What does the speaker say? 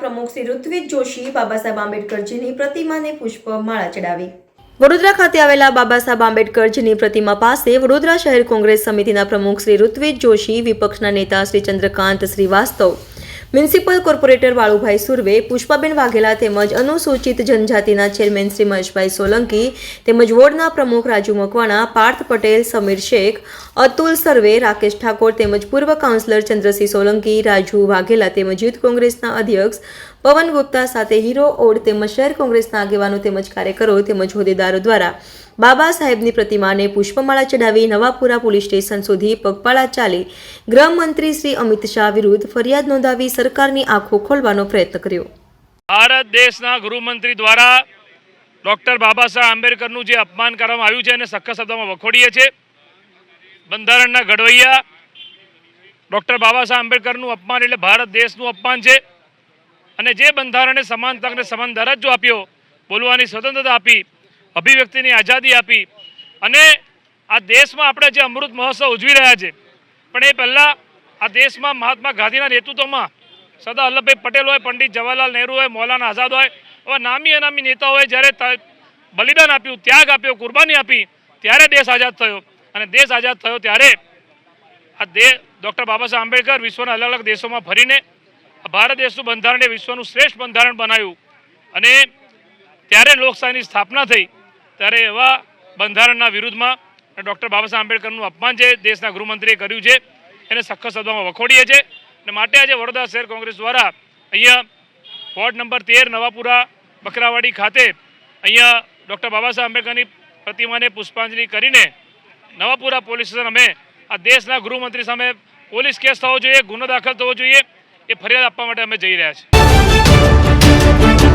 પ્રમુખ શ્રી ઋત્વિજ જોશી બાબા સાહેબ આંબેડકરજીની પ્રતિમાને પુષ્પમાળા ચડાવી. વડોદરા ખાતે આવેલા બાબા સાહેબ આંબેડકરજીની પ્રતિમા પાસે વડોદરા શહેર કોંગ્રેસ સમિતિના પ્રમુખ શ્રી ઋત્વિજ જોશી, વિપક્ષના નેતા શ્રી ચંદ્રકાંત શ્રીવાસ્તવ મ્યુનિસિપલ કોર્પોરેટર વાળુભાઈ સુરવે, પુષ્પાબેન વાઘેલા તેમજ અનુસૂચિત જનજાતિના ચેરમેન શ્રી મહેશભાઈ સોલંકી તેમજ વોર્ડના પ્રમુખ રાજુ મકવાણા, પાર્થ પટેલ, સમીર શેખ, અતુલ સર્વે, રાકેશ ઠાકોર તેમજ પૂર્વ કાઉન્સિલર ચંદ્રસિંહ સોલંકી, રાજુ વાઘેલા તેમજ યુથ કોંગ્રેસના અધ્યક્ષ પવન ગુપ્તા સાથે હીરો ઓડ તેમજ શહેર કોંગ્રેસના આગેવાનો તેમજ કાર્યકરો તેમજ હોદ્દેદારો દ્વારા બાબા સાહેબની પ્રતિમાને પુષ્પમાળા ચડાવી નવાપુરા પોલીસ સ્ટેશન સુધી પગપાળા ચાલી ગૃહમંત્રી શ્રી અમિત શાહ વિરુદ્ધ ફરિયાદ નોંધાવી સરકારની આંખો ખોલવાનો પ્રયત્ન કર્યો. ભારત દેશના ગૃહમંત્રી દ્વારા ડૉક્ટર બાબા સાહેબ આંબેડકરનું જે અપમાન કરવામાં આવ્યું છે એને સખત શબ્દોમાં વખોડીએ છીએ. બંધારણના ઘડવૈયા ડૉક્ટર બાબા સાહેબ આંબેડકરનું અપમાન એટલે ભારત દેશનું અપમાન છે. અને જે બંધારણે સમાન સમાન દરજ્જો આપ્યો, બોલવાની સ્વતંત્રતા આપી, અભિવ્યક્તિની આઝાદી આપી અને આ દેશમાં આપણે જે અમૃત મહોત્સવ ઉજવી રહ્યા છે, પણ એ પહેલાં આ દેશમાં મહાત્મા ગાંધીના નેતૃત્વમાં સરદાર વલ્લભભાઈ પટેલ હોય, પંડિત જવાહરલાલ નહેરુ હોય, મૌલાના આઝાદ હોય એવા નામી અનામી નેતાઓએ જ્યારે બલિદાન આપ્યું, ત્યાગ આપ્યો, કુરબાની આપી, ત્યારે દેશ આઝાદ થયો. અને દેશ આઝાદ થયો ત્યારે આ દે, ડૉક્ટર બાબા સાહેબ આંબેડકર વિશ્વના અલગ અલગ દેશોમાં ફરીને ભારત દેશનું બંધારણ એ વિશ્વનું શ્રેષ્ઠ બંધારણ બનાવ્યું અને ત્યારે લોકશાહીની સ્થાપના થઈ, ત્યારે એવા બંધારણના વિરુદ્ધમાં ડૉક્ટર બાબા આંબેડકરનું અપમાન જે દેશના ગૃહમંત્રીએ કર્યું છે, એને સખત શબ્દોમાં વખોડીએ છીએ અને માટે આજે વડોદરા શહેર કોંગ્રેસ દ્વારા અહીંયા વોર્ડ નંબર તેર નવાપુરા બકરાવાડી ખાતે અહીંયા ડૉક્ટર બાબા સાહેબ આંબેડકરની પ્રતિમાને પુષ્પાંજલિ કરીને નવાપુરા પોલીસ સ્ટેશન અમે આ દેશના ગૃહમંત્રી સામે પોલીસ કેસ થવો જોઈએ, ગુનો દાખલ થવો જોઈએ, એ ફરિયાદ આપવા માટે અમે જઈ રહ્યા છીએ.